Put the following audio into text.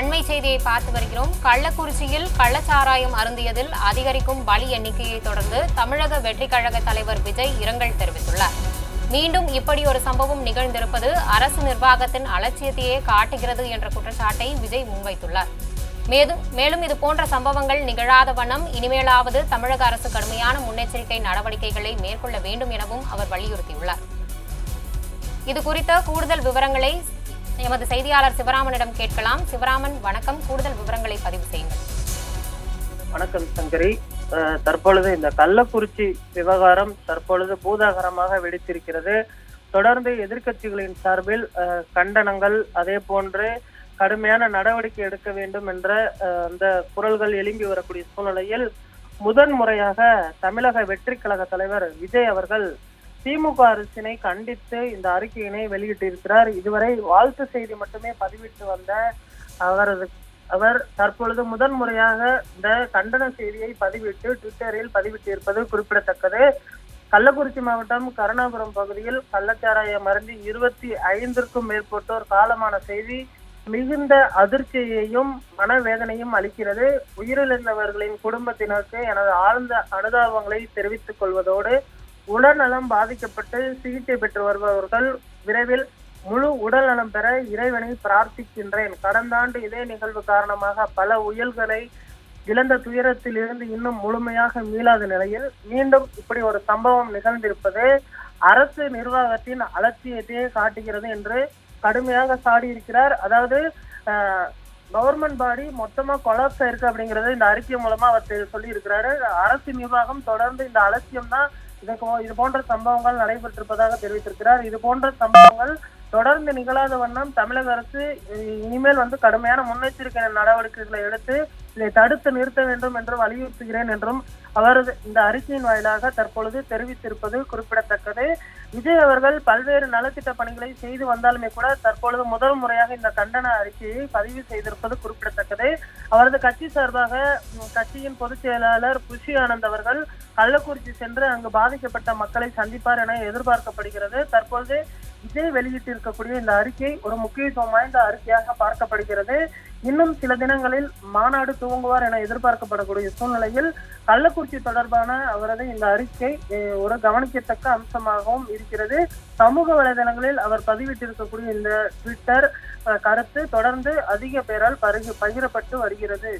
அண்மை செய்தியை பார்த்து வருகிறோம். கள்ளக்குறிச்சியில் கள்ளச்சாராயம் அருந்தியதில் அதிகரிக்கும் பலி எண்ணிக்கையை தொடர்ந்து தமிழக வெற்றிக் கழக தலைவர் விஜய் இரங்கல் தெரிவித்துள்ளார். மீண்டும் இப்படி ஒரு சம்பவம் நிகழ்ந்திருப்பது அரசு நிர்வாகத்தின் அலட்சியத்தையே காட்டுகிறது என்ற குற்றச்சாட்டை விஜய் முன்வைத்துள்ளார். மேலும் மேலும் இது போன்ற சம்பவங்கள் நிகழாத வண்ணம் இனிமேலாவது தமிழக அரசு கடுமையான முன்னெச்சரிக்கை நடவடிக்கைகளை மேற்கொள்ள வேண்டும் எனவும் அவர் வலியுறுத்தியுள்ளார். இது குறித்த கூடுதல் விவரங்களை எமது செய்தியாளர் சிவராமனிடம் கேட்கலாம். சிவராமன் வணக்கம். கூடுதல் விவரங்களை பதிவு செய்யுங்கள். வணக்கம் சங்கரி. தற்பொழுது இந்த கள்ளக்குறிச்சி விவகாரம் தற்பொழுது பூதாகரமாக வெடித்திருக்கிறது. தொடர்ந்து எதிர்க்கட்சிகளின் சார்பில் கண்டனங்கள் அதே போன்று கடுமையான நடவடிக்கை எடுக்க வேண்டும் என்ற அந்த குரல்கள் எழும்பி வரக்கூடிய சூழ்நிலையில் முதன் முறையாக தமிழக வெற்றி கழக தலைவர் விஜய் அவர்கள் திமுக அரசினை கண்டித்து இந்த அறிக்கையினை வெளியிட்டிருக்கிறார். இதுவரை வாழ்த்து செய்தி மட்டுமே பதிவிட்டு வந்த அவரது அவர் தற்பொழுது முதன் முறையாக இந்த கண்டன செய்தியை பதிவிட்டு ட்விட்டரில் பதிவிட்டிருப்பது குறிப்பிடத்தக்கது. கள்ளக்குறிச்சி மாவட்டம் கருணாபுரம் பகுதியில் கள்ளச்சாராய மருந்து இருபத்தி ஐந்திற்கும் மேற்பட்டோர் காலமான செய்தி மிகுந்த அதிர்ச்சியையும் மனவேதனையும் அளிக்கிறது. உயிரிழந்தவர்களின் குடும்பத்தினருக்கு எனது ஆழ்ந்த அனுதாபங்களை தெரிவித்துக் கொள்வதோடு உடல்நலம் பாதிக்கப்பட்டு சிகிச்சை பெற்று வருபவர்கள் விரைவில் முழு உடல் நலம் பெற இறைவனை பிரார்த்திக்கின்றேன். கடந்த ஆண்டு இதே நிகழ்வு காரணமாக பல உயல்களை இழந்த துயரத்தில் இருந்து இன்னும் முழுமையாக மீளாத நிலையில் மீண்டும் இப்படி ஒரு சம்பவம் நிகழ்ந்திருப்பது அரசு நிர்வாகத்தின் அலட்சியத்தையே காட்டுகிறது என்று கடுமையாக சாடியிருக்கிறார். அதாவது கவர்மெண்ட் பாடி மொத்தமா கொலாப்ஸ் ஆயிருக்கு அப்படிங்கறது இந்த அறிக்கை மூலமா அவர் சொல்லி இருக்கிறாரு அரசு நிர்வாகம் தொடர்ந்து இந்த அலட்சியம் தான் இதற்கு இது போன்ற சம்பவங்கள் நடைபெற்றிருப்பதாக தெரிவித்திருக்கிறார். இது போன்ற சம்பவங்கள் தொடர்ந்து நிகழாத வண்ணம் தமிழக அரசு இனிமேல் வந்து கடுமையான முன்னெச்சரிக்கை நடவடிக்கைகளை எடுத்து இதை தடுத்து நிறுத்த வேண்டும் என்று வலியுறுத்துகிறேன் என்றும் அவரது இந்த அறிக்கையின் வாயிலாக தற்பொழுது தெரிவித்திருப்பது குறிப்பிடத்தக்கது. விஜய் அவர்கள் பல்வேறு நலத்திட்ட பணிகளை செய்து வந்தாலுமே கூட தற்பொழுது முதல் முறையாக இந்த கண்டன அறிக்கையை பதிவு செய்திருப்பது குறிப்பிடத்தக்கது. அவரது கட்சி சார்பாக கட்சியின் பொதுச் செயலாளர் குஷி ஆனந்த் அவர்கள் கள்ளக்குறிச்சி சென்று அங்கு பாதிக்கப்பட்ட மக்களை சந்திப்பார் என எதிர்பார்க்கப்படுகிறது. தற்போது விஜய் வெளியிட்டிருக்கக்கூடிய இந்த அறிக்கை ஒரு முக்கியத்துவம் வாய்ந்த அறிக்கையாக பார்க்கப்படுகிறது. இன்னும் சில தினங்களில் மாநாடு துவங்குவார் என எதிர்பார்க்கப்படக்கூடிய சூழ்நிலையில் கள்ளக்குறிச்சி தொடர்பான அவரது இந்த அறிக்கை ஒரு கவனிக்கத்தக்க அம்சமாகவும் இருக்கிறது. சமூக வலைதளங்களில் அவர் பதிவிட்டிருக்கக்கூடிய இந்த ட்விட்டர் கருத்து தொடர்ந்து அதிக பேரால் பருகி பகிரப்பட்டு வருகிறது.